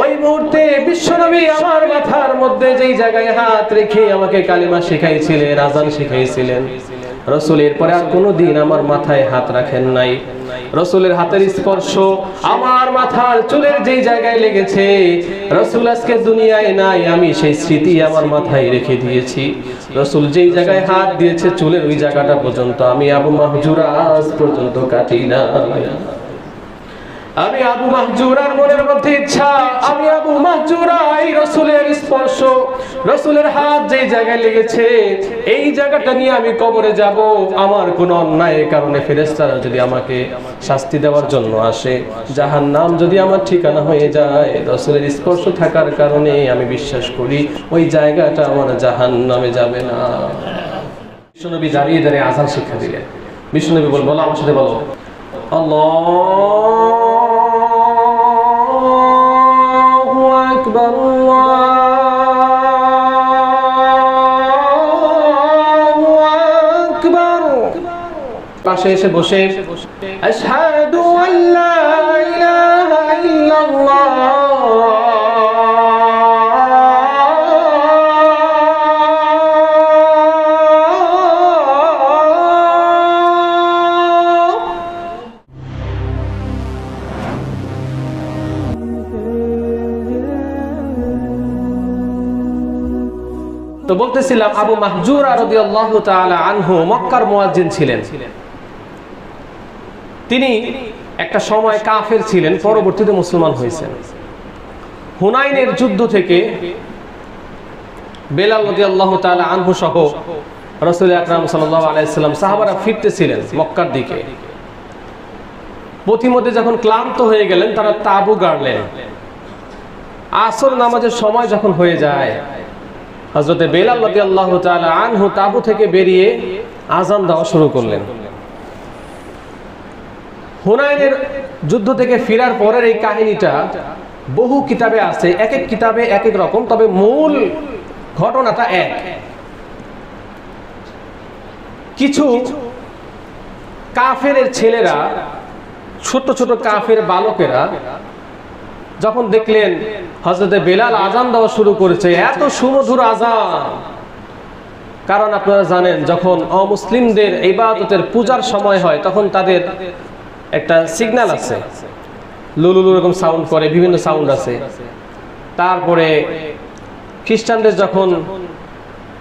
ওই মুহূর্তে বিশ্বনবী আমার মাথার মধ্যে যেই জায়গায় হাত রেখে আমাকে কালিমা শিখাইছিলেন, আজান শিখাইছিলেন, রসুলের পরে আর কোনোদিন আমার মাথায় হাত রাখেন নাই। রসুলের হাতের স্পর্শ আমার মাথার চুলের যেই জায়গায় লেগেছে, রসুল আজকে দুনিয়ায় নাই, আমি সেই স্মৃতি আমার মাথায় রেখে দিয়েছি। রসুল যেই জায়গায় হাত দিয়েছে, চুলের ওই জায়গাটা পর্যন্ত আমি আবু মাহজুর আজ পর্যন্ত কাটি না আমি আবু মাহজুরার মনের মধ্যে ইচ্ছা, আমি আবু মাহজুরা, এই রসুলের স্পর্শ, রসুলের হাত যে জায়গায় লেগেছে, এই জায়গাটা নিয়ে আমি কবরে যাব। আমার কোন অন্যায়ের কারণে ফেরেস্তারা যদি আমাকে শাস্তি দেওয়ার জন্য আসে যাহার নাম যদি আমার ঠিকানা হয়ে যায়, রসুলের স্পর্শ থাকার কারণে আমি বিশ্বাস করি ওই জায়গাটা আমার জাহান নামে যাবে না। বিশ্বনবী দাঁড়িয়ে দাঁড়িয়ে আজান শিক্ষা দিলেন। বিশ্বনবী বল বলো আমার সাথে বলো। আল্লাহু! পাশে এসে বসে। আশহাদু আল্লা ইলাহা ইল্লাল্লাহ। তো বলতেছিলাম আবু মাহজুর রাদিয়াল্লাহু তাআলা আনহু মক্কার মুয়াজ্জিন ছিলেন। তিনি একটা সময় কাফের ছিলেন, পরবর্তীতে মুসলমান হয়েছেন। হুনাইনের যুদ্ধ থেকে বেলাল রাদিয়াল্লাহু তাআলা আনহু সহ রাসূল আকরাম সাল্লাল্লাহু আলাইহি সাল্লাম সাহাবারা ফিরতেছিলেন মক্কার দিকে। পথিমধ্যে যখন ক্লান্ত হয়ে গেলেন, তারা তাবু গাড়লেন। আসর নামাজের সময় যখন হয়ে যায় হজরতে বেলাল রবি আল্লাহ আনহু তাবু থেকে বেরিয়ে আজান দেওয়া শুরু করলেন। হুনাইনের যুদ্ধ থেকে ফেরার পরের এই কাহিনীটা বহু কিতাবে আছে, এক এক কিতাবে এক এক রকম, তবে মূল ঘটনাটা এক। কিছু কাফের ছেলেরা ছোট ছোট কাফের বালকেরা যখন দেখলেন হজরতে বেলাল আজান দেওয়া শুরু করেছে, এত সুমধুর আজান কারণ আপনারা জানেন, যখন অমুসলিমদের ইবাদতের পূজার সময় হয়, তখন তাদের একটা সিগন্যাল আছে। লুলুলু এরকম সাউন্ড করে, বিভিন্ন সাউন্ড আছে। তারপরে খ্রিস্টানদের যখন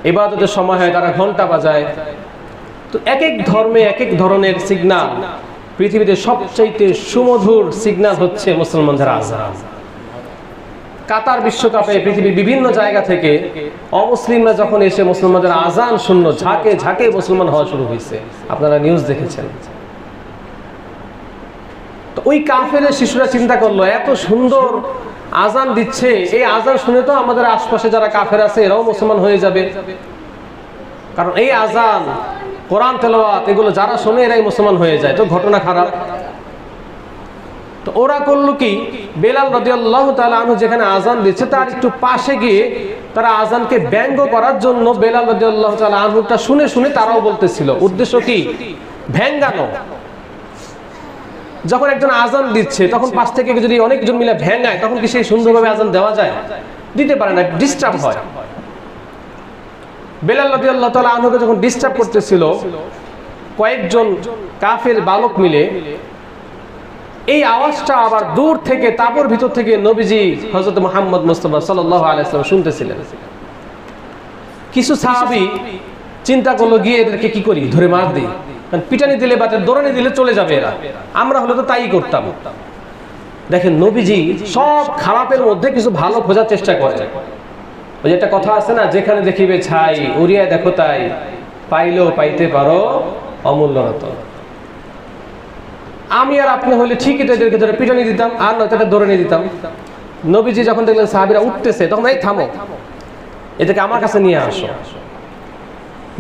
ইবাদতের সময় হয়, তারা ঘণ্টা বাজায়। তো এক এক ধর্মে এক এক ধরনের সিগনাল পৃথিবীতে সবচাইতে সুমধুর সিগনাল হচ্ছে মুসলমানদের আজান। কাতার বিশ্বকাপে পৃথিবীর বিভিন্ন জায়গা থেকে অমুসলিমরা যখন এসে মুসলমানদের আজান শূন্য ঝাঁকে ঝাঁকে মুসলমান হওয়া শুরু হয়েছে। আপনারা নিউজ দেখেছেন। ওই কাফের শিশুরা চিন্তা করল, এত সুন্দর আজান দিচ্ছে। এই আজান শুনে তো আমাদের আশপাশে যারা কাফের আছে, এরাও মুসলমান হয়ে যাবে। কারণ এই আজান, কোরআন, তেলাওয়াত, এগুলো যারা শোনে এরাই মুসলমান হয়ে যায়। তো ঘটনা খারাপ। তো ওরা করল কি? বেলাল রাদিয়াল্লাহু আনহু যেখানে আজান দিচ্ছে, তার একটু পাশে গিয়ে তারা আজানকে ব্যঙ্গ করার জন্য বেলাল রাদিয়াল্লাহু আনহুটা শুনে শুনে তারাও বলতেছিল। উদ্দেশ্য কি? ভ্যাঙ্গানো। যখন একজন আজান দিচ্ছে, তখন পাশ থেকে যদি অনেকজন মিলে ভ্যাঙ্গায় তখন কি সেই সুন্দরভাবে আজান দেওয়া যায়? দিতে পারে না ডিস্টার্ব হয়। আনহুকে যখন ডিস্টার্ব করতেছিল, কয়েকজন কাফের বালক মিলে, এই আওয়াজটা আবার দূর থেকে, তাবর ভিতর থেকে নবীজি হজরত মোহাম্মদ মুস্তফা শুনতেছিলেন। কিছু সাহাবি চিন্তা করল, গিয়ে এদেরকে কি করি? ধরে মার দিই। পিটানি দিলে বা দৌড়ানি দিলে চলে যাবে এরা। আমরা হলে তো তাই করতাম। দেখেন নবীজি সব খারাপের মধ্যে কিছু ভালো খোঁজার চেষ্টা করে। ওই একটা কথা আছে না, যেখানে দেখিবে ছাই, উড়িয়া দেখো তাই, পাইলেও পাইতে পারো অমূল্য রতন আমি আর আপনি হলে ঠিকই তো এদেরকে ধরে পিটানি দিতাম, আর নয়তো এটা ধরে নিয়ে দিতাম। নবীজি যখন দেখলেন সাহাবিরা উঠতেছে, তখন, এই থামো, এদেরকে আমার কাছে নিয়ে আসো।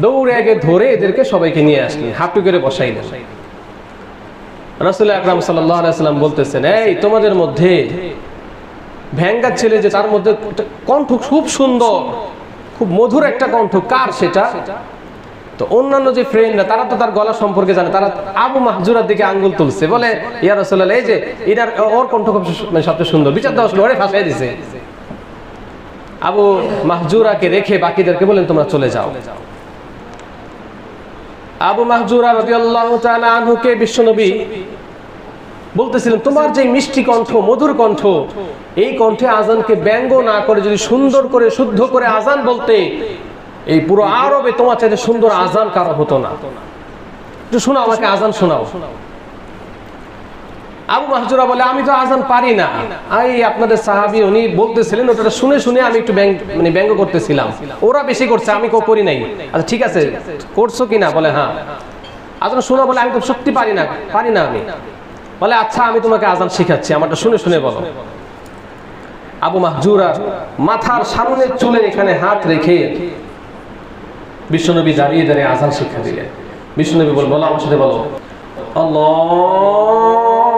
দৌড়ে আগে ধরে এদেরকে সবাইকে নিয়ে আসলেন হাঁটু করে বসাইলেন। রসুল আকরাম সাল্লাম বলতেছেন, এই তোমাদের মধ্যে ভ্যাঙ্গার ছেলে যে তার মধ্যে কণ্ঠ খুব সুন্দর, খুব মধুর একটা কণ্ঠ, কার সেটা? তো অন্যান্য যে ফ্রেন্ডরা তারা তো তার গলা সম্পর্কে জানে, তারা আবু মাহজুরার দিকে আঙ্গুল তুলছে, বলে, ইয়া রসুল্লাহ এই যে এটার ওর কণ্ঠ খুব মানে সবচেয়ে সুন্দর, বিচার দেওয়া ওরে ফাঁসাই দিছে। আবু মাহজুরাকে রেখে বাকিদেরকে বলেন তোমরা চলে যাও। আবু মাহজুরা রাদিয়াল্লাহু তাআলা আনহুকে বিশ্বনবী বলতেছিলেন, তোমার যে মিষ্টি কণ্ঠ, মধুর কণ্ঠ, এই কণ্ঠে আজানকে ব্যঙ্গ না করে যদি সুন্দর করে, শুদ্ধ করে আজান বলতে, এই পুরো আরবে তোমার চাইতে সুন্দর আজান কারও হতো না। একটু শোনাও আমাকে, আজান শোনাও। আবু মাহজুরা বলে, আমি তো আজান পারি না। এই আপনাদের সাহাবি উনি বলতেছিলেন ওটা শুনে শুনে আমি একটু মানে ব্যঙ্গ করতেছিলাম। ওরা বেশি করছে, আমি কেউ করি নাই। আচ্ছা ঠিক আছে, করছ কিনা? বলে হ্যাঁ। আজান শোনা, বলে, আমি তো সত্যি পারি না পারি না আমি। বলে আচ্ছা আমি তোমাকে আজান শিখাচ্ছি, আমারটা শুনে শুনে বলো। আবু মাহজুরা মাথার সামনের চুলের এখানে হাত রেখে বিশ্বনবী দাঁড়িয়ে দাঁড়িয়ে আজান শিক্ষা দিলেন। বিশ্বনবী বল, বলো, আমার সাথে বলো। আল্লাহু!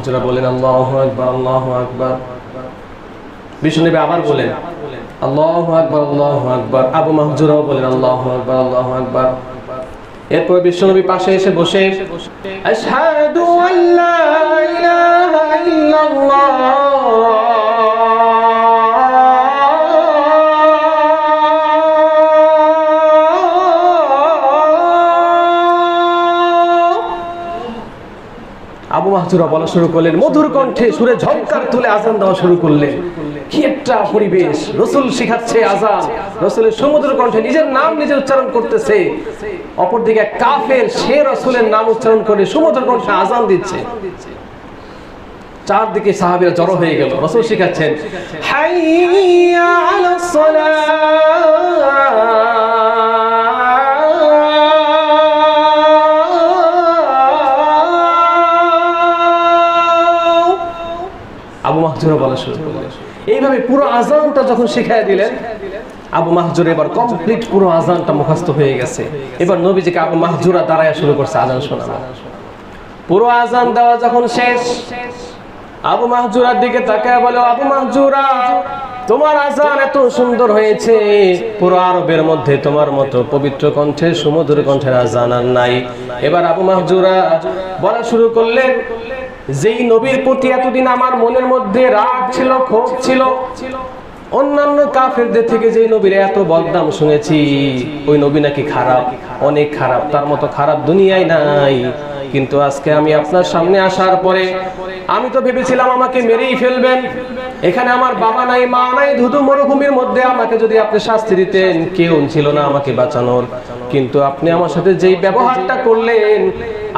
আবু মাহজুরা বলেন, আল্লাহ আকবর আল্লাহ আকবর। বিষ্ণুনবী আবার বলেন, আল্লাহ আকবর আল্লাহ আকবর। আবু মাহজুরাও বলেন, আল্লাহ আকবর আল্লাহ আকবর। এরপর বিশ্বনবী পাশে এসে বসে, আশহাদু মাহজুরা বলা শুরু করলেন, মধুর কণ্ঠে সুরে ঝঙ্কার তুলে আজান দেওয়া শুরু করলেন। কি একটা পরিবেশ, রসুল শিখাচ্ছে আজান, রসুলের সমুদ্র কণ্ঠে নিজের নাম নিজে উচ্চারণ করতেছে। অপরদিকে কাফের, সে রসুলের নাম উচ্চারণ করে সমুদ্র কণ্ঠে আজান দিচ্ছে। চারদিকে সাহাবিরা জড়ো হয়ে গেল, রসুল শিখাচ্ছেন, হাইয়া সালাহ আবু বলা শুরু করলেন। এইভাবে পুরো আজানটা যখন শিখাই দিলেন, আবু মাহজুর এবার কমপ্লিট পুরো আজানটা মুখস্থ হয়ে গেছে। এবার নবীজিকে আবু মাহজুরা দাঁড়ায় শুরু করছে আজান শোনানো। পুরো আজান দেওয়া যখন শেষ, আবু মাহজুরার দিকে তাকায় বলে, আবু মাহজুরা, তোমার আজান এত সুন্দর হয়েছে। পুরো আরবের মধ্যে তোমার মতো পবিত্র কণ্ঠে, সুমধুর কণ্ঠের আজান আর নাই। এবার আবু মাহজুরা বলা শুরু করলেন যেই নবীর প্রতি এতদিন আমার মনের মধ্যে রাগ ছিল, ক্ষোভ ছিল, অন্যান্য কাফেরদের থেকে যে নবীর এত বদনাম শুনেছি, ওই নবী নাকি খারাপ, অনেক খারাপ, তার মতো খারাপ দুনিয়ায় নাই। কিন্তু আজকে আমি আপনার সামনে আসার পরে আমি তো ভেবেছিলাম আমাকে মেরেই ফেলবেন এখানে আমার বাবা নাই, মা নাই, ধুধু মরুভূমির মধ্যে আমাকে যদি আপনি শাস্তি দিতেন, কেউ ছিল না আমাকে বাঁচানোর। কিন্তু আপনি আমার সাথে যেই ব্যবহারটা করলেন,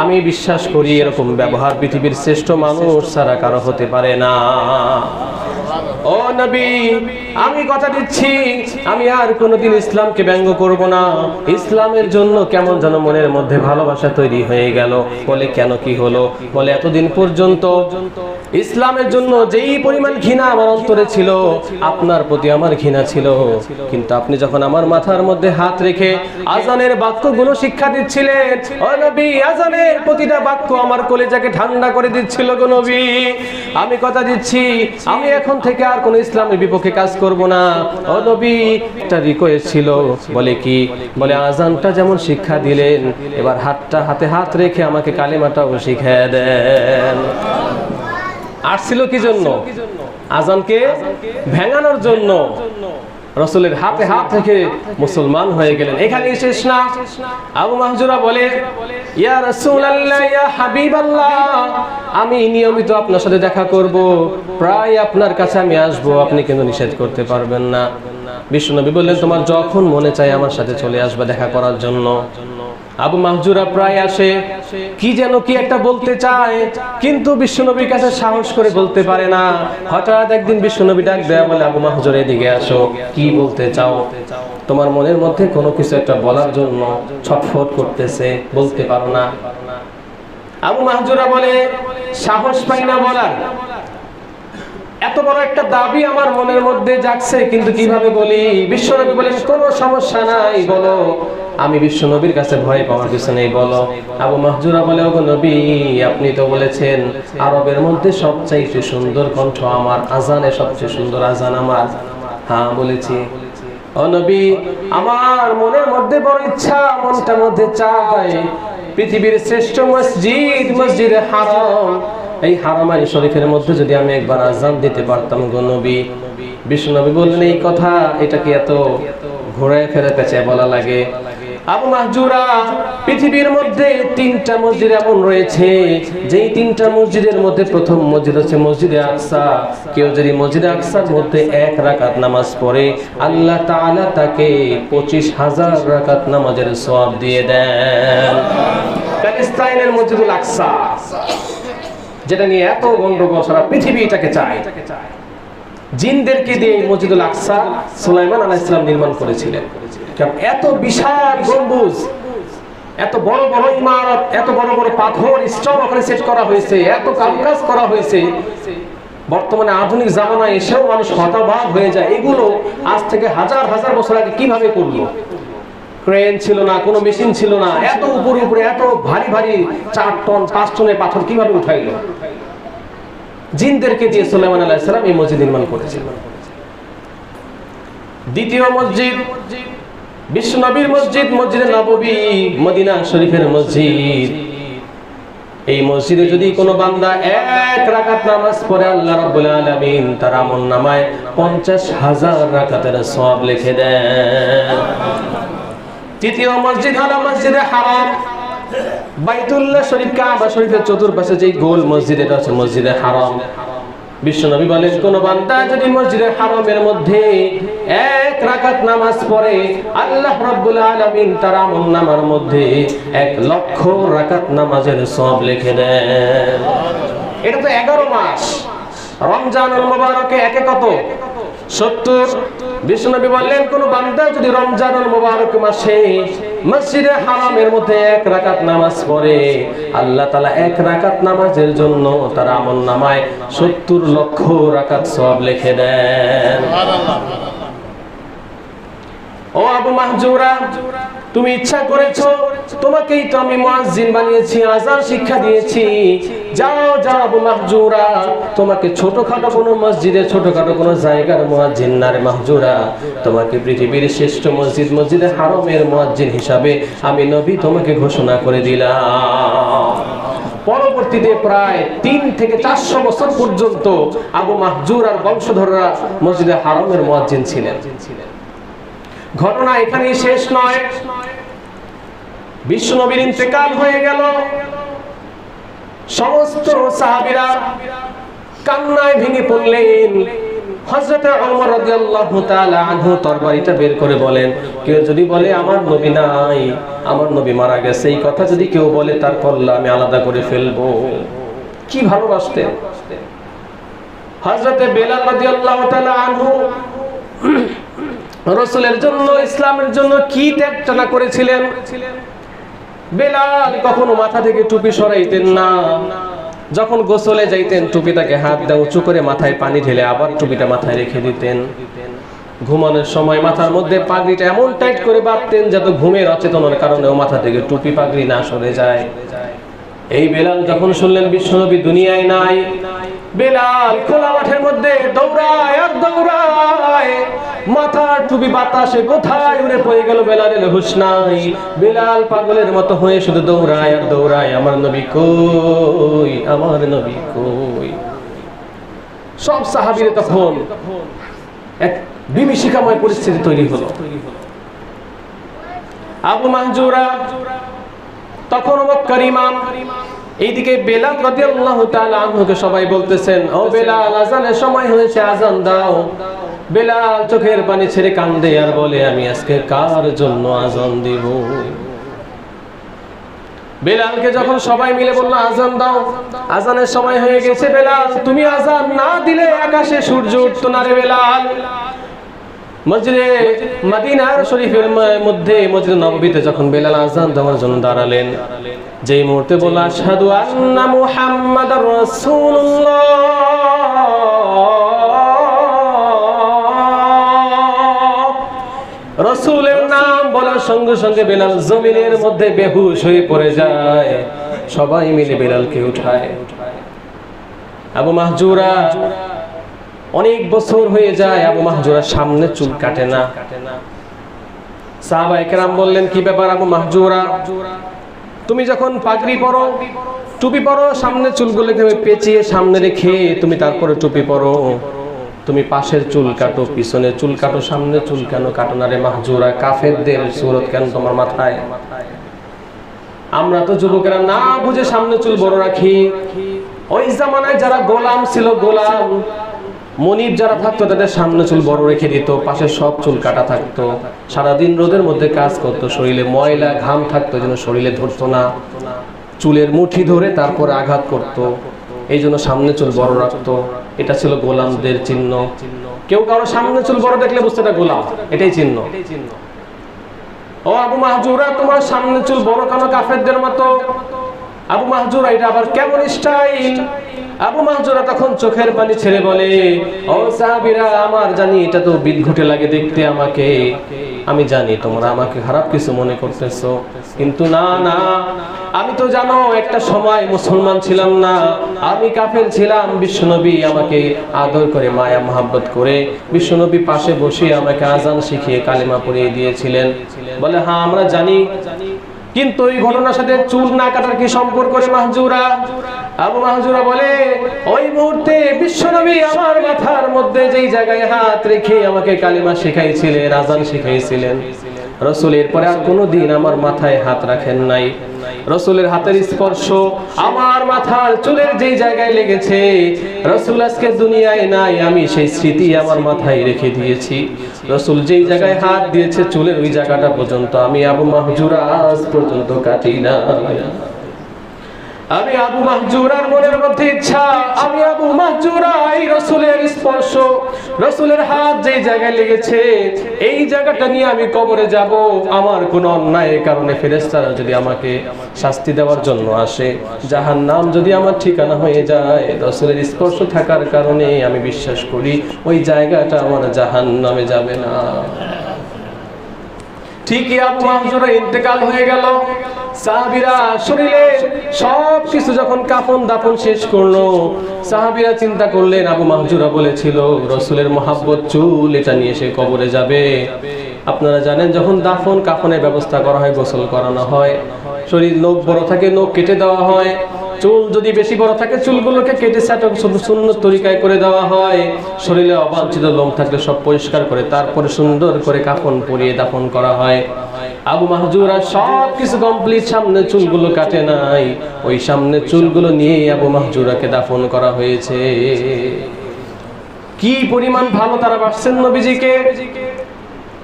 আমি বিশ্বাস করি এরকম ব্যবহার পৃথিবীর শ্রেষ্ঠ মানুষ ছাড়া কারও হতে পারে না। ও নবী, আমি কথা দিচ্ছি। আমি আর কোনোদিন ইসলামকে ব্যঙ্গ করব না। ইসলামের জন্য কেমন যেন মনের মধ্যে ভালোবাসা তৈরি হয়ে গেল। বলে, কেন কি হলো? বলে, এতদিন পর্যন্ত ইসলামের জন্য যেই পরিমাণ ঘৃণা আমার অন্তরে ছিল, আপনার প্রতি আমার ঘৃণা ছিল। কিন্তু আপনি যখন আমার মাথার মধ্যে হাত রেখে আজানের বাক্যগুলো শিক্ষা দিচ্ছিলেন, ও নবী, আজানের প্রতিটা বাক্য আমার কলেজাকে ঠান্ডা করে দিচ্ছিল গো নবী। আমি কথা দিচ্ছি, আমি এখন থেকে আর কোন ইসলামের বিপক্ষে কাজ করব না। ও নবী, একটা রিকোয়েস্ট ছিল, বলে কি? বলে, আজানটা যেমন শিক্ষা দিলেন, এবার হাতটা হাতে হাত রেখে আমাকে কালেমাটাও শিখিয়ে দেন। আসছিল কি জন্য? আজানকে ভেঙানোর জন্য। রসুলের হাতে হাত থেকে মুসলমান হয়ে গেলেন। এখানে শেষ না। আবু মাহজুরা বলে, ইয়া রাসূলুল্লাহ, ইয়া হাবিবাল্লাহ, আমি নিয়মিত আপনার সাথে দেখা করব। প্রায় আপনার কাছে আমি আসব, আপনি কিন্তু নিষেধ করতে পারবেন না। বিষ্ণু বিশ্বনবী বললেন, তোমার যখন মনে চাই আমার সাথে চলে আসবে দেখা করার জন্য। আবু মাহজুরা প্রায় আসে, কি যেন কি একটা বলতে চায়, কিন্তু বিশ্বনবীর কাছে সাহস করে বলতে পারে না। হঠাৎ একদিন বিশ্বনবী ডাক দেয়া বলে, আবু মাহজুর, এদিকে আসো, কি বলতে চাও? তোমার মনের মধ্যে কোনো কিছু একটা বলার জন্য ছটফট করতেছে, বলতে পারো না। আবু মাহজুরা বলে, সাহস পাই না বলার। এত বড় একটা দাবি আমার মনের মধ্যে জাগছে, কিন্তু কীভাবে বলি? বিশ্বনবী বলেন, কোনো সমস্যা নাই, বলো। আমি বিশ্বনবীর কাছে ভয় পাওয়ার কিছু নেই, বলো। আবু মাহজুরা বলে, ওগো নবী, আপনি তো বলেছেন, আরবের মধ্যে সবচাইতে সুন্দর কণ্ঠ আমার, আজানে সবচেয়ে সুন্দর আজান আমার। হ্যাঁ বলেছি। ও নবী, আমার মনের মধ্যে বড় ইচ্ছা মনটার মধ্যে চায়। পৃথিবীর শ্রেষ্ঠ মসজিদ, মসজিদে হারাম। এই হারামারি শরীফের মধ্যে যদি আমি একবার আজান দিতে পারতাম গো নবী বিষ্ণুনবী বললেন, এই কথা, এটা কি এত ঘোরায় ফেরে পেঁচে বলা লাগে? আবু পৃথিবীর মধ্যে তিনটা মসজিদ রয়েছে, যেই তিনটা মসজিদের মধ্যে প্রথম মসজিদ হচ্ছে মসজিদে আকসা। কেউ যদি মসজিদে আকসার মধ্যে এক নামাজ পড়ে, আল্লাহ তাকে পঁচিশ হাজার নামাজের দিয়ে দেন। মসজিদুল আকসা। যেটা নিয়ে এত গন্ডগোল সারা পৃথিবী এটাকে চায়। জিনদেরকে দিয়ে এই মসজিদুল আকসা সুলাইমান আলাইহিস সালাম নির্মাণ করেছিলেন। কারণ এত বিশাল গম্বুজ, এত বড় বড় ইমারত, এত বড় বড় পাথর স্টোন ওখানে সেট করা হয়েছে, এত কামকাজ করা হয়েছে। বর্তমানে আধুনিক জামানায় এসেও মানুষ হতবাক হয়ে যায়। এগুলো আজ থেকে হাজার হাজার বছর আগে কীভাবে করল? ক্রেন ছিল না, কোনো মেশিন ছিল না। এত উপরে উপরে, এত ভারী ভারী চার টন, পাঁচ টনের পাথর কীভাবে উঠাইলো? জিনদেরকে দিয়ে সুলাইমান আলাইহিস সালাম এই মসজিদ নির্মাণ করেছিলেন দ্বিতীয় মসজিদ বিশ্ব নবীর মসজিদ, মসজিদে নববী, মদিনা শরীফের মসজিদ। এই মসজিদে যদি কোনো বান্দা এক রাকাত নামাজ পড়ে, আল্লাহ রাব্বুল আলামিন তার আমল নামায় পঞ্চাশ হাজার রাকাতের সওয়াব লিখে দেন। তৃতীয় মসজিদ হলো মসজিদে হারাম। বাইতুল্লাহ শরীফ, কাবা শরীফের চতুর্পাশে যেই গোল মসজিদ, এটা হচ্ছে মসজিদে হারাম। বিশ্বনবী বলেন, কোন বান্দা যদি মসজিদে হারামের মধ্যে এক রাকাত নামাজ পড়ে, আল্লাহ রাব্বুল আলামিন তার আমল নামার মধ্যে এক লক্ষ রাকাত নামাজের সব লিখে দেন। এটা তো এগারো মাস। রমজানুল মুবারকে একে কত? সত্তর। বিষ্ণুনবী বললেন, কোন বান্দা যদি রমজানুল মুবারক মাসে মসজিদে হারামের মধ্যে এক রাকাত নামাজ পড়ে, আল্লাহ তালা এক রাকাত নামাজের জন্য তার আমল নামায় সত্তর লক্ষ রাকাত সব লিখে দেন। ও আবু মাহজুরা, তুমি ইচ্ছা করেছ, তোমাকেই তো আমি মুয়াজ্জিন বানিয়েছি, আজান শিক্ষা দিয়েছি। যাও যাও আবু মাহজুরা, তোমাকে ছোটখাটো কোনো মসজিদে, ছোটখাটো কোনো জায়গার মুয়াজ্জিন না রে মাহজুরা। তোমাকে পৃথিবীর শ্রেষ্ঠ মসজিদ, মসজিদে হারমের মুয়াজ্জিন হিসাবে আমি নবী তোমাকে ঘোষণা করে দিলাম। পরবর্তীতে প্রায় তিন থেকে চারশো বছর পর্যন্ত আবু মাহজুর আর বংশধররা মসজিদে হারমের মুয়াজ্জিন ছিলেন। ঘটনা এখানেই শেষ নয়। বিশ্ব নবীর ইন্তেকাল হয়ে গেল। সমস্ত সাহাবীরা কান্নায় ভেঙে পড়লেন। হযরত ওমর রাদিয়াল্লাহু তাআলা আনহু তরবারিটা বের করে বলেন, কেউ যদি বলে, আমার নবী নাই, আমার নবী মারা গেছে এই কথা যদি কেউ বলে তার কল্লা আমি আলাদা করে ফেলব। কি ভালোবাসতেন? হযরতে বেলাল রাদিয়াল্লাহু তাআলা আনহু রসুলের জন্য, ইসলামের জন্য কি ত্যাগ টানা করেছিলেন? বেলাল কখনো মাথা থেকে টুপি সরাইতেন না। যখন গোসলে যাইতেন টুপিটাকে হাত দিয়ে উঁচু করে মাথায় পানি ঢেলে আবার টুপিটা মাথায় রেখে দিতেন। ঘুমানোর সময় মাথার মধ্যে পাগড়িটা এমন টাইট করে বাঁধতেন যাতে ঘুমের অচেতনের কারণে ও মাথা থেকে টুপি পাগড়ি না সরে যায়। এই বেলাল যখন শুনলেন, বিশ্বনবী দুনিয়ায় নাই বেলাল খোলা মাঠের মধ্যে দৌড়ায় আর দৌড়ায়। মাথার টুপি বাতাসে কোথায় উড়ে পড়ে গেল বেলালের হুশ নাই। বেলাল পাগলের মতো হয়ে শুধু দৌড়ায় আর দৌড়ায় আমার নবী কই? আমার নবী কই? সব সাহাবীর তখন এক বিভীষিকাময় পরিস্থিতি তৈরি হলো। আবু মাহজুরা তখন মক্কার ইমাম এইদিকে বেলাল রাদিয়াল্লাহু তাআলা আনহুকে সবাই বলতেছেন ও বেলাল আজানের সময় হয়েছে আজান দাও। বেলাল চোখের পানি ছেড়ে কান্দে আর বলে আমি আজকে কার জন্য আজান দিব? বেলালকে যখন সবাই মিলে বলল আজান দাও আজানের সময় হয়ে গেছে বেলাল তুমি আজান না দিলে আকাশে সূর্য উঠতো না রে বেলাল। মসজিদে মদিনার শরীফের মধ্যে মসজিদ নববীতে যখন বেলাল আজান দেওয়ার জন্য দাঁড়ালেন, যেই মুহূর্তে বলল, আশহাদু আন্না মুহাম্মাদার রাসূলুল্লাহ। রাসূলের নাম বলার সঙ্গে সঙ্গে বেলাল জমিনের মধ্যে বেহুশ হয়ে পড়ে যায়। সবাই মিলে বেলালকে উঠায়। আবু মাহজুরা অনেক বছর হয়ে যায় আবু মাহজুরা সামনে চুল কাটে না। সাহাবা একরাম বললেন, কি ব্যাপার আবু মাহজুরা? তুমি যখন পাগড়ি পরো, টুপি পরো, সামনে চুলগুলোকে পেঁচিয়ে সামনে রেখে তুমি তারপরে টুপি পরো। তুমি পাশের চুল কাটো, পিছনে চুল কাটো, সামনে চুল কেন কাটো না রে মাহজুরা? কাফের কাফেরদের সুরত কেন তোমার মাথায়? আমরা তো যুবকেরা না বুঝে সামনে চুল বড় রাখি। ওই জামানায় যারা গোলাম ছিল, গোলাম। মনিব যারা থাকতো, তাদের সামনে চুল বড় রেখে দিত, পাশে সব চুল কাটা থাকতো। সারাদিন রোদের মধ্যে কাজ করতো, শরীরে ময়লা, ঘাম থাকতো, যেন শরীরে ধরতো না। চুলের মুঠি ধরে তারপর আঘাত করত, এই জন্য সামনে চুল বড় রাখতো। এটা ছিল গোলামদের চিহ্ন। কেউ কারও সামনে চুল বড় দেখলে বুঝতে এটা গোলাম, এটাই চিহ্ন। ও আবু মাহজুরা, তোমার সামনে চুল বড় কেন কাফেরদের মতো? আবু মাহজুরা, এটা আবার কেমন স্টাইল? আবু মাহজুরা তখন চোখের পানি ছেড়ে বলে, ও সাহাবীরা, আমার জানি এটা তো বিদঘুটে লাগে দেখতে আমাকে। আমি জানি তোমরা আমাকে খারাপ কিছু মনে করতেছো। কিন্তু না না, আমি তো জানো একটা সময় মুসলমান ছিলাম না। আমি কাফের ছিলাম, বিশ্বনবী আমাকে আদর করে, মায়া, মহাব্বত করে, বিশ্বনবী পাশে বসে আমাকে আজান শিখিয়ে কালিমা পড়িয়ে দিয়েছিলেন। বলে হ্যাঁ আমরা জানি। কিন্তু ওই ঘটনার সাথে চুল না কাটার কি সম্পর্ক রে মাহজুরা? আবু মাহজুরা বলে, ওই মুহূর্তে বিশ্বনবী আমার মাথার মধ্যে যেই জায়গায় হাত রেখে আমাকে কালিমা শিখাইছিলেন, আজান শিখাইছিলেন, রসুল এরপরে আর কোনোদিন আমার মাথায় হাত রাখেন নাই। রসুলের হাতের স্পর্শ আমার মাথার চুলের যেই জায়গায় লেগেছে, রসুল আজকে দুনিয়ায় নাই, আমি সেই স্মৃতি আমার মাথায় রেখে দিয়েছি। রসুল যেই জায়গায় হাত দিয়েছে, চুলের ওই জায়গাটা পর্যন্ত আমি আবু মাহজুরা আজ পর্যন্ত কাটি না আমি আবু মাহজুরার মনের মধ্যে ইচ্ছা, আমি আবু মাহজুরা এই রসুলের স্পর্শ। রসুলের হাত যেই জায়গায় লেগেছে, এই জায়গাটা নিয়ে আমি কবরে যাব। আমার কোন অন্যায়ের কারণে ফেরেস্তারা যদি আমাকে শাস্তি দেওয়ার জন্য আসে যাহার নাম যদি আমার ঠিকানা হয়ে যায়, রসুলের স্পর্শ থাকার কারণে আমি বিশ্বাস করি, ওই জায়গাটা আমার জাহান নামে যাবে না। ঠিকই আবু মাহজুরা ইন্তেকাল হয়ে গেল। সাহাবিরা শরীরে সব কিছু যখন কাফন দাফন শেষ করল, সাহাবিরা চিন্তা করলেন, আবু মাহজুরা বলেছিল, রসুলের মহাব্বত চুল, এটা নিয়ে সে কবরে যাবে। আপনারা জানেন, যখন দাফন, কাফনের ব্যবস্থা করা হয়, গোসল করানো হয়। শরীর নখ বড় থাকে, নখ কেটে দেওয়া হয়। চুল যদি বেশি বড় থাকে, চুলগুলোকে কেটে সাটক শূন্য তরিকায় করে দেওয়া হয়। শরীরে অবাঞ্ছিত লোম থাকলে সব পরিষ্কার করে, তারপরে সুন্দর করে কাফন পরিয়ে দাফন করা হয়। আবু মাহজুরা সব কিছু কমপ্লিট সামনে চুলগুলো কাটে নাই। ওই সামনে চুলগুলো নিয়ে আবু মাহজুরাকে দাফন করা হয়েছে। কি পরিমাণ ভালো তারা বাসছেন নবীজিকে?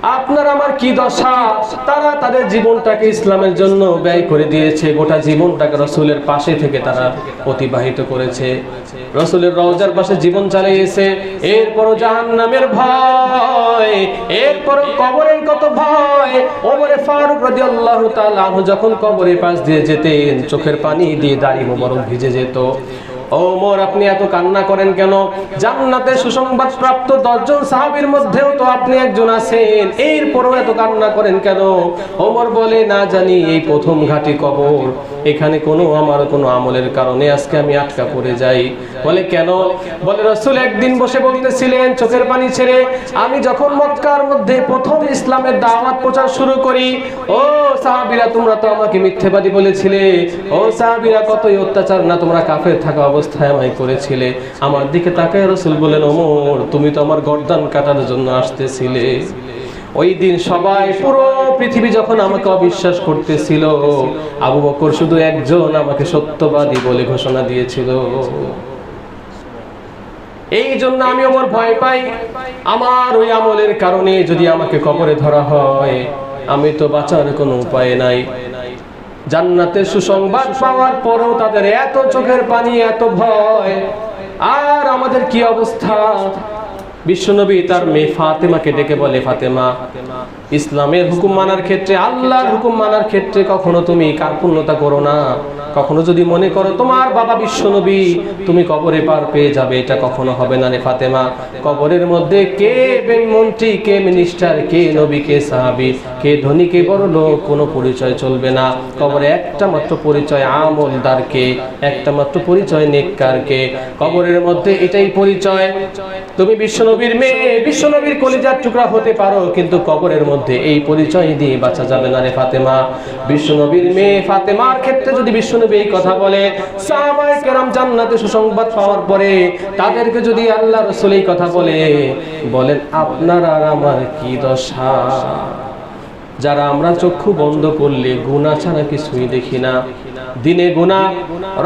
আপনার আমার কি দশা? তারা তাদের জীবনটাকে ইসলামের জন্য ব্যয় করে দিয়েছে। গোটা জীবনটাকে রসুলের পাশে থেকে তারা অতিবাহিত করেছে। রসুলের রওজার পাশে জীবন চালিয়েছে। এরপরও জাহান নামের ভয়, এরপরও কবরের কত ভয়। ওমরে ফারুক রাজি আল্লাহ যখন কবরের পাশ দিয়ে যেতেন, চোখের পানি দিয়ে দাড়ি মোবারক ভিজে যেত। ওমর আপনি এত কান্না করেন কেন? জান্নাতে সুসংবাদ প্রাপ্ত দশজন সাহাবীর মধ্যেও তো আপনি একজন আছেন। এরপরও এত কান্না করেন কেন? ওমর বলে, না জানি এই প্রথম ঘাটি কবর। এখানে কোনো আমার কোনো আমলের কারণে আজকে আমি আটকা পড়ে যাই। বলে, কেন? বলে, রসুল একদিন বসে বলতেছিলেন, চোখের পানি ছেড়ে, আমি যখন মক্কার মধ্যে প্রথম ইসলামের দাওয়াত প্রচার শুরু করি, ও সাহাবীরা, তোমরা তো আমাকে মিথ্যেবাদী বলেছিলে। ও সাহাবীরা, কতই অত্যাচার, না তোমরা কাফের থাকা অবস্থায় আমায় করেছিলে। আমার দিকে তাকায় রসুল বলেন ওমর, তুমি তো আমার গর্দান কাটার জন্য আসতেছিলে। ওই দিন সবাই, পুরো পৃথিবী যখন আমাকে অবিশ্বাস করতেছিল, আবু বকর শুধু একজন আমাকে সত্যবাদী বলে ঘোষণা দিয়েছিল। এই জন্য আমি আমার ভয় পাই। আমার ওই আমলের কারণে যদি আমাকে কবরে ধরা হয়, আমি তো বাঁচার কোনো উপায় নাই। জান্নাতের সুসংবাদ পাওয়ার পরও তাদের এত চোখের পানি, এত ভয়। আর আমাদের কি অবস্থা? বিশ্বনবী তার মেয়ে ফাতেমাকে ডেকে বলে, ফাতেমা, ইসলামের হুকুম মানার ক্ষেত্রে, আল্লাহর হুকুম মানার ক্ষেত্রে কখনো তুমি কার্পণ্যতা করো না। কখনো যদি মনে করো তোমার বাবা বিশ্বনবী, তুমি কবরে পার পেয়ে যাবে, এটা কখনো হবে না রে ফাতেমা। কবরের মধ্যে কে মন্ত্রী, কে মিনিস্টার কে নবী, কে সাহাবি, কে ধনী, কে বড় লোক, কোনো পরিচয় চলবে না। কবরে একটা মাত্র পরিচয় আমলদারকে, একটা মাত্র পরিচয় নেককারকে। কবরের মধ্যে এটাই পরিচয়, তুমি বিশ্বনবীর মেয়ে, বিশ্বনবীর কলিজার টুকরা হতে পারো, কিন্তু কবরের মধ্যে এই পরিচয় দিয়ে বাঁচা যাবে না রে ফাতেমা। বিশ্বনবীর মেয়ে ফাতেমার ক্ষেত্রে যদি বিশ্বনবী এই কথা বলে। সাহাবায়ে কেরাম জান্নাতে সুসংবাদ পাওয়ার পরে তাদেরকে যদি আল্লাহ রাসূল এই কথা বলে, বলেন, আপনার আর আমার কি দশা? যারা আমরা চক্ষু বন্ধ করলে গুণা ছাড়া কিছুই দেখি না। দিনে গুণা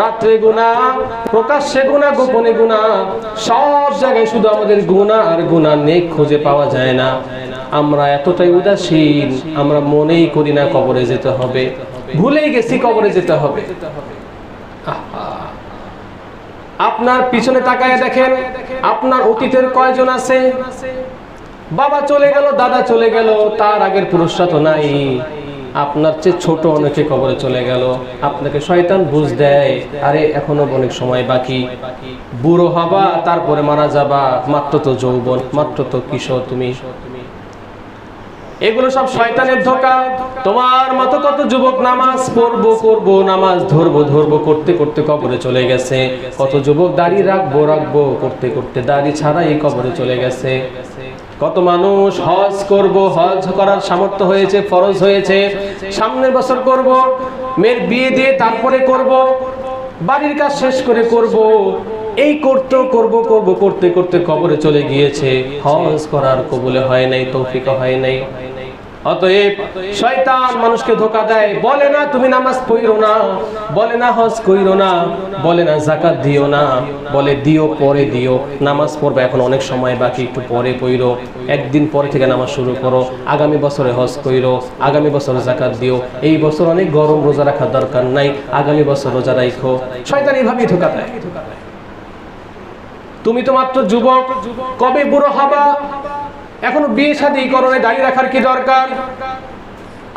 রাত্রে গুণা প্রকাশ্যে গুণা গোপনে গুণা সব জায়গায় শুধু আমাদের গুণা আর গুণা নেক খুঁজে পাওয়া যায় না। আমরা এতটাই উদাসীন, আমরা মনেই করি না কবরে যেতে হবে। ভুলেই গেছি কবরে যেতে হবে। আপনার পিছনে তাকায় দেখেন আপনার অতীতের কয়জন আছে? বাবা চলে গেল দাদা চলে গেল তার আগের পুরুষরা তো নাই। আপনার চেয়ে ছোট অনেকে কবরে চলে গেল। আপনাকে শয়তান বুঝ দেয় আরে এখনও অনেক সময় বাকি। বুড়ো হবা তারপরে মারা যাবা। মাত্র তো যৌবন মাত্র তো কিশোর তুমি। এগুলো সব শয়তানের ধোকা। তোমার মতো কত যুবক নামাজ পড়ব, করব, নামাজ ধরবো ধরবো, করতে করতে কবরে চলে গেছে। কত যুবক দাড়ি রাখব রাখব, করতে করতে দাড়ি ছাড়া এই কবরে চলে গেছে। কত মানুষ হজ করব, হজ করার সামর্থ্য হয়েছে, ফরজ হয়েছে। সামনের বছর করব, মেয়ের বিয়ে দিয়ে তারপরে করব, বাড়ির কাজ শেষ করে করব। এই করতে, করব করব, করতে করতে কবরে চলে গিয়েছে। হজ করার কবুলে হয় নাই, তৌফিক হয় নাই। অতএব শয়তান মানুষকে ধোকা দেয়। বলে না, তুমি নামাজ পড়ো না। বলে না, হজ কইরো না। বলে না, জাকাত দিও না। বলে, দিও, পরে দিও। নামাজ পড়বে, এখন অনেক সময় বাকি, একটু পরে পইরো একদিন পরে থেকে নামাজ শুরু করো। আগামী বছরে হজ কইরো আগামী বছর জাকাত দিও। এই বছর অনেক গরম, রোজা রাখার দরকার নাই। আগামী বছর রোজা রাখো শয়তান এইভাবেই ধোকা দেয়। তুমি তো মাত্র যুবক। কবে বুড়ো হবা? এখনও বিয়ে শাদী করণে দাঁড়িয়ে রাখার কি দরকার?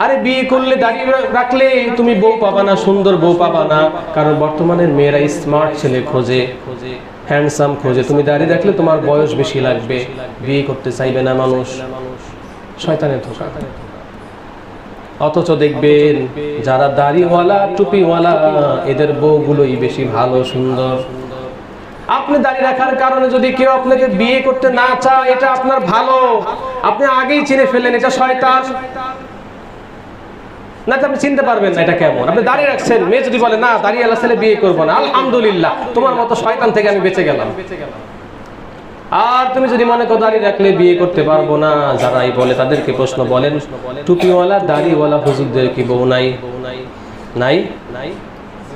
আরে বিয়ে করলে দাঁড়িয়ে রাখলে তুমি বউ পাবা না, সুন্দর বউ পাবা না। কারণ বর্তমানের মেয়েরা স্মার্ট ছেলে খোঁজে হ্যান্ডসাম খোঁজে। তুমি দাঁড়িয়ে রাখলে তোমার বয়স বেশি লাগবে। বিয়ে করতে চাইবে না মানুষ। শয়তানের ধোকা। অথচ দেখবেন যারা দাড়িওয়ালা, টুপিওয়ালা, এদের বউগুলোই বেশি ভালো, সুন্দর। আপনি দাঁড়িয়ে রাখার কারণে যদি কেউ আপনাকে বিয়ে করতে না চায়, এটা আপনার ভালো। আপনি আগেই চিনে ফেললেন, এটা শয়তান। না আপনি চিনতে পারবেন না এটা কেমন। আপনি দাঁড়িয়ে রাখছেন, মেয়ে যদি বলে, না দাঁড়িয়ে আল্লাহ ছেলে বিয়ে করব না। আলহামদুলিল্লাহ, তোমার মতো শয়তান থেকে আমি বেঁচে গেলাম। আর তুমি যদি মনে করো দাঁড়িয়ে রাখলে বিয়ে করতে পারব না, যারাই বলে, তাদেরকে প্রশ্ন বলেন। টুপিওয়ালা, দাড়িওয়ালা হুজুরদের কি বউ নাই নাই? নাই?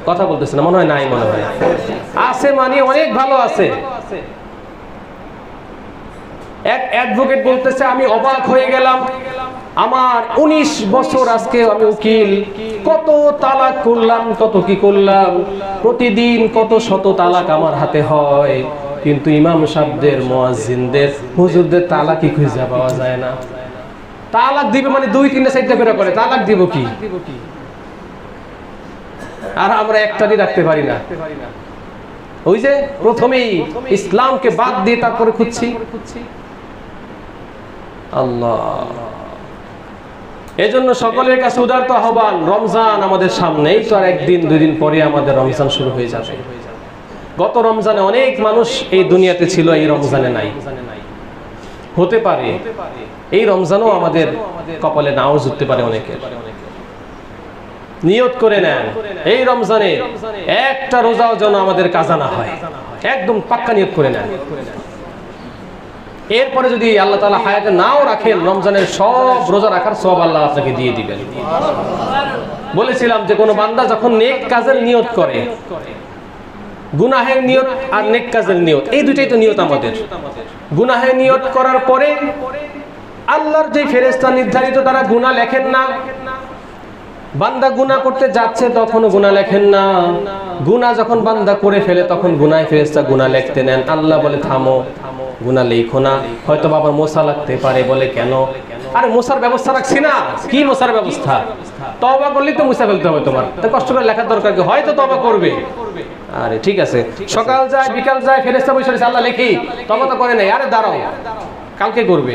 কথা বলতেছে না, মনে হয় নাই, মনে হয়। আছে মানে অনেক ভালো আছে। এক অ্যাডভোকেট বলতেছে, আমি অবাক হয়ে গেলাম। আমার ১৯ বছর আজকে আমি উকিল। কত তালাক করলাম, কত কি করলাম। প্রতিদিন কত শত তালাক আমার হাতে হয়। কিন্তু ইমাম সাহেবদের, মুয়াজ্জিনদের, হুজুরদের তালাকই খুঁজে পাওয়া যায় না। তালাক দিবে মানে দুই, তিনটা চারটা করে করে। তালাক দিব কি? আর আমরা একটারই রাখতে পারি না। ওই যে প্রথমেই ইসলামকে বাদ দিয়ে তারপরে খুঁজছি। আল্লাহ। এজন্য সকলের কাছে উদারত, আহ্বান, রমজান আমাদের সামনেই তো আর একদিন দুই দিন পরে আমাদের রমজান শুরু হয়ে যাবে। গত রমজানে অনেক মানুষ এই দুনিয়াতে ছিল, এই রমজানে নাই। হতে পারে, এই রমজানও আমাদের কপালে নাও জুটতে পারে অনেকের। নিয়ত করে নেন। এই রমজানে একটা রোজাও যেন আমাদের কাজা না হয়। একদম পাক্কা নিয়ত করে নেন। এরপরে যদি আল্লাহ তালা হায়াতে নাও রাখেন রমজানের সব রোজা রাখার সব আল্লাহ আপনাকে দিয়ে দিবেন। বলেছিলাম যে কোনো বান্দা যখন নেক কাজের নিয়ত করে গুনাহের নিয়ত আর নেক কাজের নিয়ত এই দুইটাই তো নিয়ত আমাদের। গুনাহের নিয়ত করার পরে আল্লাহর যে ফেরেস্তা নির্ধারিত তারা গুনাহ লেখেন না বান্দা গুনাহ করতে যাচ্ছে তখন গুনাহ লেখেন না। গুনাহ যখন বান্দা করে ফেলে তখন গুনায় ফেরেস্তা গুনাহ লিখতে নেন। আল্লাহ বলে থামো গুনাহ লেখো না। হয়তো বাবার মশা লাগতে পারে। বলে কেন? আরে মোসার ব্যবস্থা রাখছি না। কি মোসার ব্যবস্থা? তবা করলেই তো মুছা ফেলতে হবে তোমার। তো কষ্ট করে লেখার দরকার কি? হয়তো তবা করবে। আরে ঠিক আছে। সকাল যায় বিকাল যায় ফেরেস্তা রয়েছে, আল্লাহ লিখি। তবা তো করে নাই। আরে দাঁড়াও। কালকে করবে।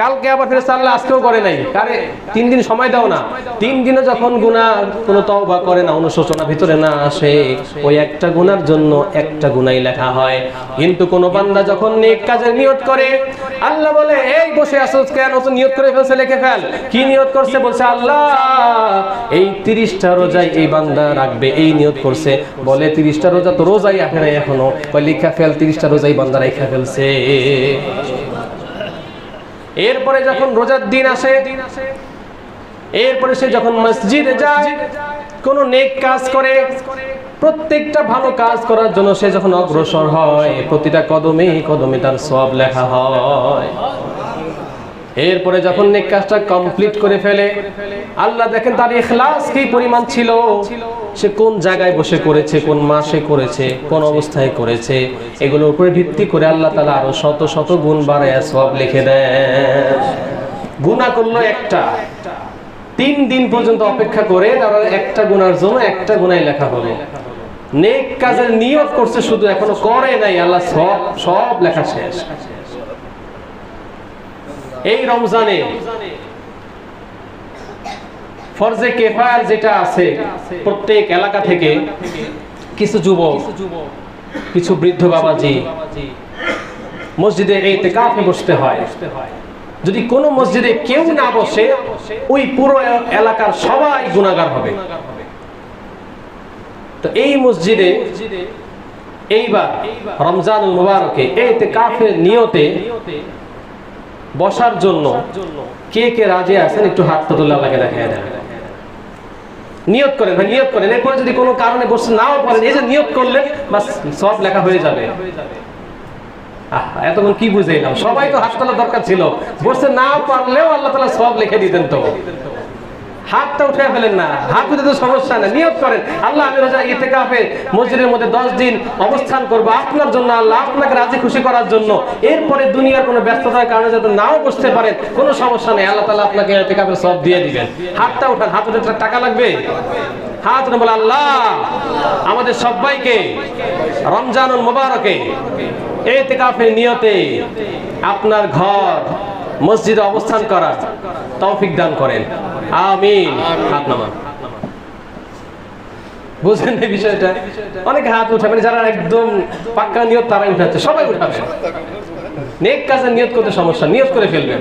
কালকে আবার ফেরেস্তা আল্লাহ আজকেও করে নাই। আরে তিন দিন সময় দাও না। তিন দিনে যখন গুণা কোনো তওবা করে না অনুশোচনা ভিতরে না আসে ওই একটা গুনার জন্য একটা গুনাই লেখা হয়। কিন্তু কোন বান্দা যখন নেক কাজের নিয়ত করে আল্লাহ বলে এই বসে আছো কেন? তো নিয়ত করে ফেলছে লিখে ফেল। কি নিয়ত করছে? বলছে আল্লাহ এই তিরিশটা রোজাই এই বান্দা রাখবে এই নিয়ত করছে। বলে তিরিশটা রোজা তো রোজাই আসে নাই এখনও লিখা ফেল তিরিশটা রোজাই বান্দা রেখা ফেলছে। এরপরে যখন রোজার দিন আসে, এরপরে সে যখন মসজিদে যায়, কোন নেক কাজ করে, প্রত্যেকটা ভালো কাজ করার জন্য সে যখন অগ্রসর হয়, প্রতিটা কদমে কদমে তার সব লেখা হয়। এরপরে যখন নেক কাজটা কমপ্লিট করে ফেলে, আল্লাহ দেখেন তার ইখলাস কি পরিমাণ ছিল? সে কোন জায়গায় বসে করেছে, কোন মাসে করেছে, কোন অবস্থায় করেছে, এগুলোর উপরে ভিত্তি করে আল্লাহ তালা আরও শত শত গুণ বাড়ায় সব লিখে দেন। গুণা করল একটা। তিন দিন পর্যন্ত অপেক্ষা করে তারপর একটা গুনার জন্য একটা গুনাই লেখা হলো। নেক কাজের নিয়ত করছে, শুধু এখনও করে নাই, আল্লাহ সব সব লেখা শেষ। এই রমজানে ফরজে কেফায়ার যেটা আছে, প্রত্যেক এলাকা থেকে কিছু যুবক, কিছু বৃদ্ধ বাবাজি মসজিদে এই তেকাফে বসতে হয়। যদি কোনো মসজিদে কেউ না বসে, ওই পুরো এলাকার সবাই গুণাগার হবে। তো এই মসজিদে এইবার রমজান মুবারকে এই তেকাফের নিয়তে বসার জন্য কে কে রাজি আছেন একটু হাত তুলে আল্লাহকে দেখা দেন। নিয়োগ করেন ভাই নিয়োগ করেন। এরপরে যদি কোনো কারণে বসে নাও পারেন, এই যে নিয়োগ করলে বাস সব লেখা হয়ে যাবে। এতক্ষণ কি বুঝাইলাম? সবাই তো হাত তোলার দরকার ছিল। বসে না পারলেও আল্লাহ তালা সব লিখে দিতেন তো। হাতটা উঠে ফেলেন না। হাত উঠে তো সমস্যা না, নিয়ত করেন। আল্লাহ আমি রোজা ইতে কাফে মসজিদের মধ্যে দশ দিন অবস্থান করব আপনার জন্য, আল্লাহ আপনাকে রাজি খুশি করার জন্য। এরপরে দুনিয়ার কোনো ব্যস্ততার কারণে যাতে নাও বসতে পারেন, কোনো সমস্যা নেই। আল্লাহ তালা আপনাকে ইতে কাফে সব দিয়ে দিবেন। হাতটা উঠান, হাত উঠে টাকা লাগবে? হাত বলে, আল্লাহ, আমাদের সবাইকে রমজানুল মোবারকে এতেকাফের নিয়তে আপনার ঘর মসজিদে অবস্থান করার তৌফিক দান করেন। আমিন। হাত নামান বুঝলেন এই বিষয়টা? অনেক হাত উঠাবেন যারা একদম পাক্কা নিয়ত তারাই উঠাচ্ছে সবাই উঠাবে নেক কাজে নিয়ত করতে সমস্যা নিয়ত করে ফেলবেন।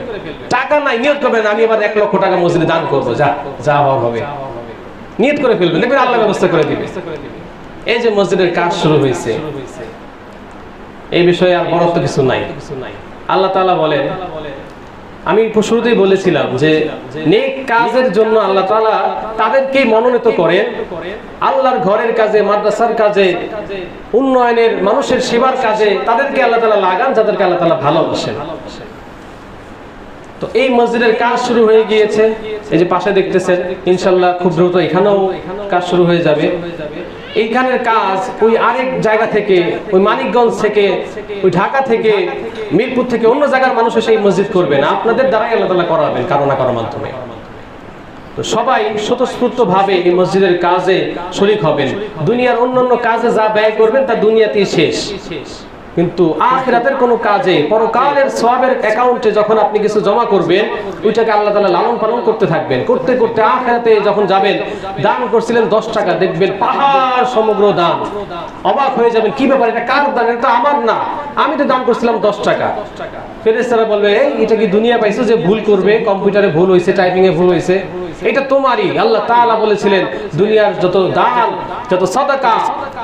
টাকা নাই নিয়ত করবেন আমি এবার এক লক্ষ টাকা মসজিদে দান করব যা যা হওয়ার হবে। নিয়ত করে ফেলবেন দেখবেন আল্লাহ ব্যবস্থা করে দিবে। এই যে মসজিদের কাজ শুরু হয়েছে এই বিষয়ে আর বড়ত্ব কিছু নাই। আল্লাহ তাআলা বলেন আমি শুরুতেই বলেছিলাম যে নেক কাজের জন্য আল্লাহ তাআলা তাদেরকেই মনোনীত করেন। আল্লাহর ঘরের কাজে, মাদ্রাসার কাজে, উন্নয়নের মানুষের সেবার কাজে তাদেরকে আল্লাহ তালা লাগান, যাদেরকে আল্লাহ তাআলা ভালোবাসেন। তো এই মসজিদের কাজ শুরু হয়ে গিয়েছে। এই যে পাশে দেখতেছেন ইনশাল্লাহ খুব দ্রুত এখানেও কাজ শুরু হয়ে যাবে। এইখানের কাজ ওই আরেক জায়গা থেকে, ওই মানিকগঞ্জ থেকে, ওই ঢাকা থেকে, মিরপুর থেকে অন্য জায়গার মানুষ এসে এই মসজিদ করবেন। আপনাদের দ্বারাই আল্লাহ তালা করাবেন কারও না কারোর মাধ্যমে। তো সবাই স্বতঃস্ফূর্ত ভাবে এই মসজিদের কাজে শরিক হবেন। দুনিয়ার অন্যান্য কাজে যা ব্যয় করবেন তা দুনিয়াতেই শেষ। কিন্তু আখিরাতের কোনো কাজে, পরকালের সওয়াবের অ্যাকাউন্টে যখন আপনি কিছু জমা করবেন, ওইটাকে আল্লাহ তাআলা লালন পালন করতে থাকবেন। করতে করতে আখিরাতে যখন যাবেন, দান করছিলেন 10 টাকা, দেখবেন পাহাড় সমগ্র দান। অবাক হয়ে যাবেন, কি ব্যাপার এটা? কার দান? এটা আমার না। আমি তো দান করছিলাম 10 টাকা। ফেরেশতারা বলবে, এই, এটা কি দুনিয়া পাইছো যে ভুল করবে? কম্পিউটারে ভুল হয়েছে টাইপিং এ ভুল হয়েছে এটা তোমারই। আল্লাহ তাআলা বলেছিলেন, দুনিয়ার যত দান, যত সাদাকা,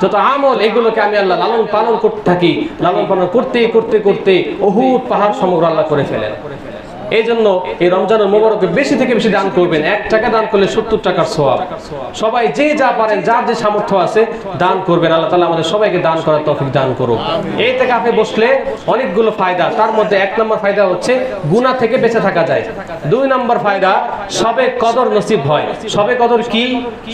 যত আমল, এগুলোকে আমি আল্লাহ লালন পালন করতে থাকি। লালন পালন করতে করতে করতে অহুত পাহাড় সমগ্র আল্লাহ করে ফেলেন। এই জন্য এই রমজানের মোবারকে বেশি থেকে বেশি দান করবেন। এক টাকা দান করলে সত্তর টাকার সোয়াব সবাই যে যা পারেন, যার যে সামর্থ্য আছে, দান করবেন। আল্লাহ তালা আমাদের সবাইকে দান করার তফিক দান করুক। এই থেকে আপনি বসলে অনেকগুলো ফায়দা। তার মধ্যে এক নম্বর ফায়দা হচ্ছে গুণা থেকে বেঁচে থাকা যায়। দুই নম্বর ফায়দা, সবে কদর নসিব হয়। সবে কদর কি?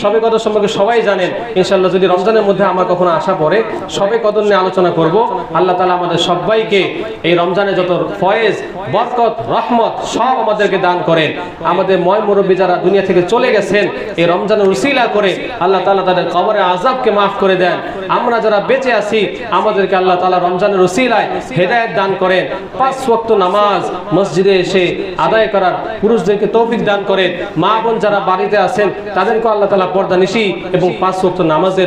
সবে কদর সম্পর্কে সবাই জানেন। ইনশাল্লাহ যদি রমজানের মধ্যে আমার কখনো আসা পড়ে, সবে কদর নিয়ে আলোচনা করব। আল্লাহ তালা আমাদের সবাইকে এই রমজানে যত ফয়েজ, বরকত, রহমত সম্পদ সব আমাদেরকে দান করেন। আমাদের ময় মুরব্বী যারা দুনিয়া থেকে চলে গেছেন, এই রমজানের উসিলা করে আল্লাহ তাআলা তাদের কবরে আজাবকে মাফ করে দেন। আমরা যারা বেঁচে আছি, আমাদেরকে আল্লাহ তাআলা রমজানের উসিলায় হেদায়েত দান করেন। পাঁচ ওয়াক্ত নামাজ মসজিদে এসে আদায় করার পুরুষদেরকে তৌফিক দান করেন। মা বোন যারা বাড়িতে আছেন তাদেরকে আল্লাহ তালা পর্দা নিশি এবং পাঁচ ওয়াক্ত নামাজের